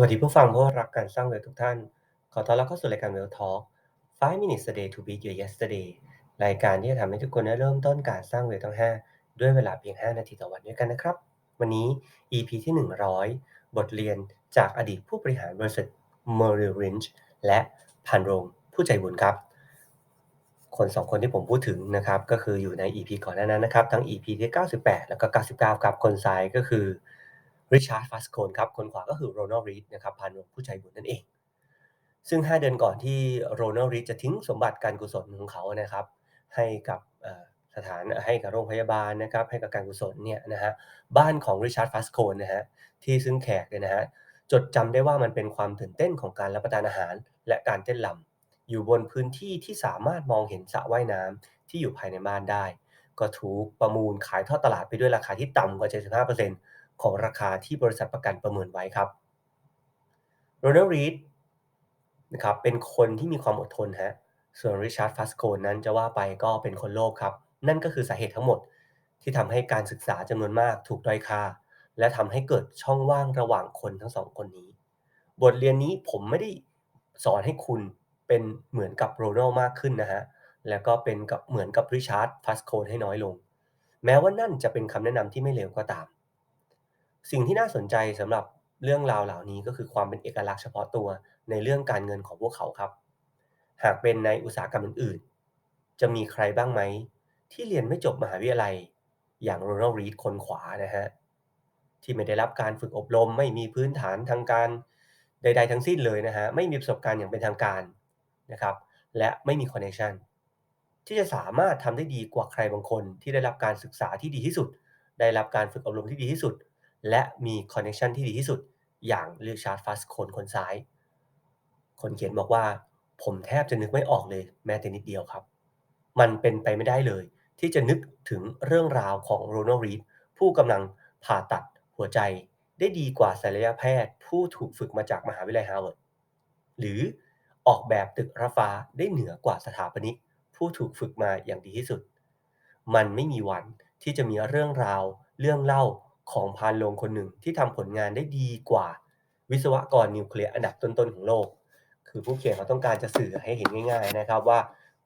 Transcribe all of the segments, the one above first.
สวัสดีผู้ฟังผู้รักการสร้างเวลทุกท่าน ขอต้อนรับเข้าสู่รายการ Well Talk 5 minutes a day to beat your yesterday รายการที่จะทำให้ทุกคนได้เริ่มต้นการสร้างเวลทั้ง 5 ด้วยเวลาเพียง 5 นาทีต่อวันด้วยกันนะครับ วันนี้ EP ที่ 100 บทเรียนจากอดีตผู้บริหารบริษัท Merrill Lynch และพันโรงผู้ใจบุญครับ คนสองคนที่ผมพูดถึงนะครับ ก็คืออยู่ใน EP ก่อนหน้านั้นนะครับ ทั้ง EP ที่ 98 แล้วก็ 99 ครับ คนซ้ายก็คือ ริชาร์ดฟาสโคนครับคนขวาก็คือโรนัลรีดนะครับพันผู้ใจบุญนั่นเอง ซึ่ง 5 เดือนก่อนที่โรนัลรีดจะทิ้งสมบัติการกุศลของเขานะครับ ให้กับสถานให้กับโรงพยาบาลนะครับ ให้กับการกุศลเนี่ยนะฮะบ้านของริชาร์ดฟาสโคนนะฮะที่ซึ่งแขกเนี่ยนะฮะจดจำได้ว่ามันเป็นความตื่นเต้นของการรับประทานอาหาร และการเต้นลำอยู่บนพื้นที่ที่สามารถมองเห็นสระว่ายน้ำที่อยู่ภายในบ้านได้ ก็ถูกประมูลขายทอดตลาดไปด้วยราคาที่ต่ำกว่า 75% ของราคาที่บริษัทประกันประเมินไว้ครับโรนัลรีดนะครับเป็นคนที่มีความอดทนฮะส่วนริชาร์ดฟัสโกนนั้นจะว่าไปก็เป็นคนโลภครับ นั่นก็คือสาเหตุทั้งหมดที่ทำให้การศึกษาจำนวนมากถูกด้อยค่า และทำให้เกิดช่องว่างระหว่างคนทั้งสองคนนี้ บทเรียนนี้ผมไม่ได้สอนให้คุณเป็นเหมือนกับโรนัลมากขึ้นนะฮะแล้วก็เป็นกับเหมือนกับริชาร์ดฟัสโคนให้น้อยลง แม้ว่านั่นจะเป็นคำแนะนำที่ไม่เลวก็ตาม สิ่งที่น่าสนใจสำหรับเรื่องราวเหล่านี้ก็คือความเป็นเอกลักษณ์เฉพาะตัวในเรื่องการเงินของพวกเขาครับ หากเป็นในอุตสาหกรรมอื่นๆ จะมีใครบ้างไหม ที่เรียนไม่จบมหาวิทยาลัย อย่างโรนัลด์รีดคนขวานะฮะที่ไม่ได้รับการฝึกอบรมไม่มีพื้นฐานทางการใด ๆ ทั้งสิ้นเลยนะฮะไม่มีประสบการณ์อย่างเป็นทางการนะครับ และไม่มีคอนเนคชันที่จะสามารถทำได้ดีกว่าใครบางคนที่ได้รับการศึกษาที่ดีที่สุด ได้รับการฝึกอบรมที่ดีที่สุด และมีคอนเนคชันที่ดีที่สุด อย่างริชาร์ดฟัสคนคนซ้าย คนเขียนบอกว่า ผมแทบจะนึกไม่ออกเลยแม้แต่นิดเดียวครับ มันเป็นไปไม่ได้เลย ที่จะนึกถึงเรื่องราวของโรนัลรีดผู้กำลังผ่าตัดหัวใจได้ดีกว่าศัลยแพทย์ ผู้ถูกฝึกมาจากมหาวิทยาลัยฮาร์วาร์ดหรือออกแบบตึกระฟ้าได้เหนือกว่าสถาปนิก ผู้ถูกฝึกมาอย่างดีที่สุด มันไม่มีวันที่จะมีเรื่องราว เรื่องเล่า ของพานโรงคนหนึ่งที่ทำผลงานได้ดีกว่า วิศวกรนิวเคลียร์อันดับต้นๆของโลก คือผู้เขียนเขาต้องการจะสื่อให้เห็นง่าย ๆนะครับ ว่า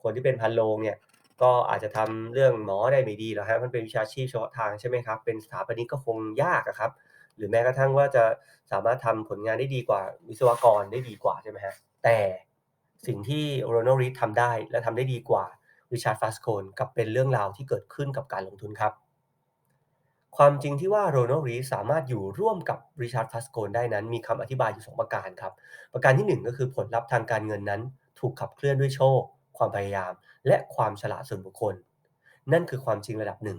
คนที่เป็นพันโรงเนี่ยก็อาจจะทำเรื่องหมอได้ไม่ดีหรอกฮะมันเป็นวิชาชีพเฉพาะทางใช่ไหมครับ เป็นสถาปนิกก็คงยากครับ หรือแม้กระทั่งว่าจะสามารถทำผลงานได้ดีกว่าวิศวกรได้ดีกว่าใช่ไหมฮะแต่สิ่งที่โรนัลรีดทำได้และทำได้ดีกว่าริชาร์ดฟาสโคนกับเป็นเรื่องราวที่เกิดขึ้นกับการลงทุนครับ ความจริงที่ว่าโรนัลรีสามารถอยู่ร่วมกับริชาร์ดฟัสโกนได้นั้น มีคำอธิบายอยู่ 2 ประการครับ ประการที่ 1 ก็คือผลลัพธ์ทางการเงินนั้น ถูกขับเคลื่อนด้วยโชค ความพยายาม และความฉลาดส่วนบุคคล นั่นคือความจริงระดับหนึ่ง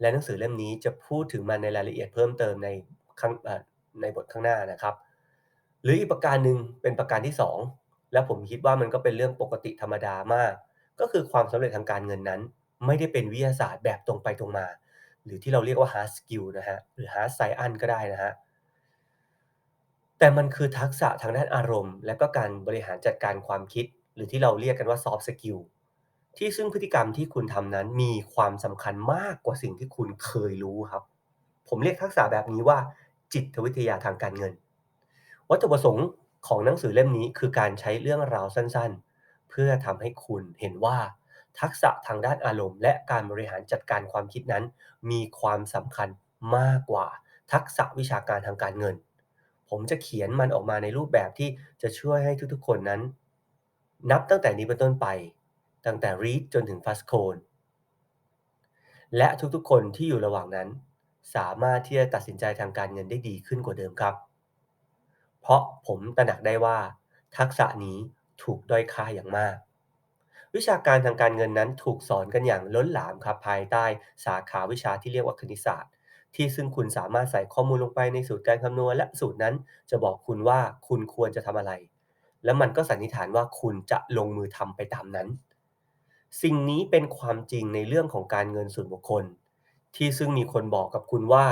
และหนังสือเล่มนี้จะพูดถึงมันในรายละเอียดเพิ่มเติมในข้างในบทข้างหน้านะครับ หรืออีกประการหนึ่งเป็นประการที่ 2 และผมคิดว่ามันก็เป็นเรื่องปกติธรรมดามาก ก็คือความสำเร็จทางการเงินนั้น ไม่ได้เป็นวิทยาศาสตร์แบบตรงไปตรงมา หรือที่เราเรียกว่า hard skill นะฮะหรือ hard science ก็ได้นะฮะแต่มันคือทักษะทางด้านอารมณ์ และก็การบริหารจัดการความคิด หรือที่เราเรียกกันว่า soft skill ที่ซึ่งพฤติกรรมที่คุณทำนั้นมีความสำคัญมากกว่าสิ่งที่คุณเคยรู้ครับ ผมเรียกทักษะแบบนี้ว่า จิตวิทยาทางการเงิน วัตถุประสงค์ของหนังสือเล่มนี้คือการใช้เรื่องราวสั้นๆ เพื่อทำให้คุณเห็นว่า ทักษะทางด้านอารมณ์ และการบริหารจัดการความคิดนั้น มีความสำคัญมากกว่า ทักษะวิชาการทางการเงิน ผมจะเขียนมันออกมาในรูปแบบที่จะช่วยให้ทุกๆคนนั้น นับตั้งแต่นี้เป็นต้นไป ตั้งแต่รีดจนถึงฟัสโคนและทุกๆคนที่อยู่ระหว่างนั้น สามารถที่จะตัดสินใจทางการเงินได้ดีขึ้นกว่าเดิมครับ เพราะผมตระหนักได้ว่า ทักษะนี้ถูกด้อยค่าอย่างมาก วิชาการทางการเงินนั้นถูกสอนกันอย่างล้นหลามครับภายใต้สาขาวิชาที่เรียกว่าคณิตศาสตร์ ที่ซึ่งคุณสามารถใส่ข้อมูลลงไปในสูตรการคำนวณและสูตรนั้น จะบอกคุณว่าคุณควรจะทำอะไร และมันก็สันนิษฐานว่าคุณจะลงมือทำไปตามนั้น สิ่งนี้เป็นความจริงในเรื่องของการเงินส่วนบุคคล ที่ซึ่งมีคนบอกกับคุณว่า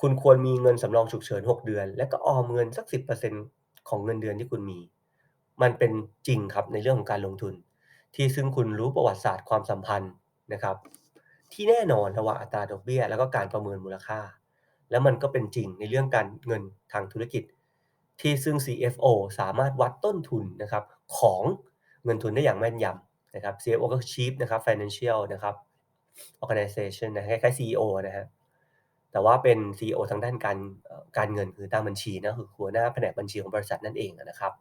คุณควรมีเงินสำรองฉุกเฉิน 6 เดือน และก็ออมเงินสัก 10%ของเงินเดือนที่คุณมี มันเป็นจริงครับในเรื่องของการลงทุน ที่ซึ่งคุณรู้ประวัติศาสตร์ความสัมพันธ์นะครับ ที่แน่นอนระหว่างอัตราดอกเบี้ย แล้วก็การประเมินมูลค่า แล้วมันก็เป็นจริงในเรื่องการเงินทางธุรกิจ ที่ซึ่ง CFO สามารถวัดต้นทุนนะครับของเงินทุนได้อย่างแม่นยำนะครับ CFO ก็ Chief นะครับ Financial นะครับ Organization นะคล้ายๆ CEO นะฮะแต่ว่าเป็น CEO ทางด้านการการเงินคือด้านบัญชีนะคือหัวหน้าแผนกบัญชีของบริษัทนั่นเองนะครับ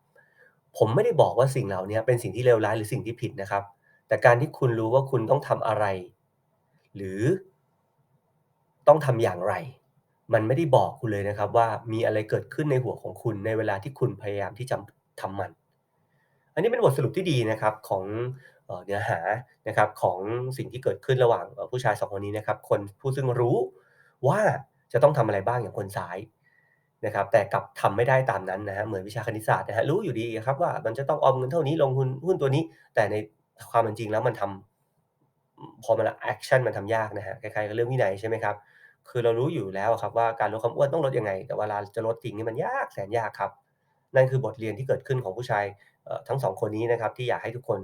ผมไม่ได้บอกว่าสิ่งเหล่านี้เป็นสิ่งที่เลวร้ายหรือสิ่งที่ผิดนะครับ แต่การที่คุณรู้ว่าคุณต้องทำอะไร หรือต้องทำอย่างไร มันไม่ได้บอกคุณเลยนะครับ ว่ามีอะไรเกิดขึ้นในหัวของคุณในเวลาที่คุณพยายามที่จะทำมัน อันนี้เป็นบทสรุปที่ดีนะครับของเนื้อหานะครับของสิ่งที่เกิดขึ้นระหว่างผู้ชายสองคนนี้นะครับ คนผู้ซึ่งรู้ว่าจะต้องทำอะไรบ้างอย่างคนซ้าย นะครับแต่กลับทำไม่ได้ตามนั้นนะฮะเหมือนวิชาคณิตศาสตร์นะฮะรู้อยู่ดีครับว่ามันจะต้องออมเงินเท่านี้ลงทุนหุ้นตัวนี้ แต่ในความเป็นจริงแล้วมันทำพอมันแอคชั่นมันทำยากนะฮะคล้ายๆกับเรื่องวินัยใช่ไหมครับคือเรารู้อยู่แล้วครับว่าการลดความอ้วนต้องลดยังไง แต่เวลาจะลดจริงนี่มันยากแสนยากครับนั่นคือบทเรียนที่เกิดขึ้นของผู้ชายทั้งสองคนนี้นะครับที่อยากให้ทุกคน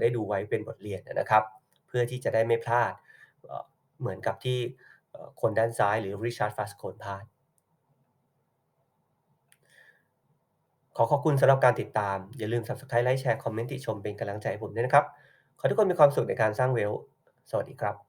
ได้ดูไว้เป็นบทเรียนนะครับ เพื่อที่จะได้ไม่พลาดเหมือนกับที่คนด้านซ้ายหรือริชาร์ดฟาสโคนพลาด ขอขอบคุณสำหรับการติดตาม อย่าลืม Subscribe ไลค์แชร์ คอมเมนต์ติชมเป็นกำลังใจให้ผมด้วยนะครับ ขอทุกคนมีความสุขในการสร้างเวล สวัสดีครับ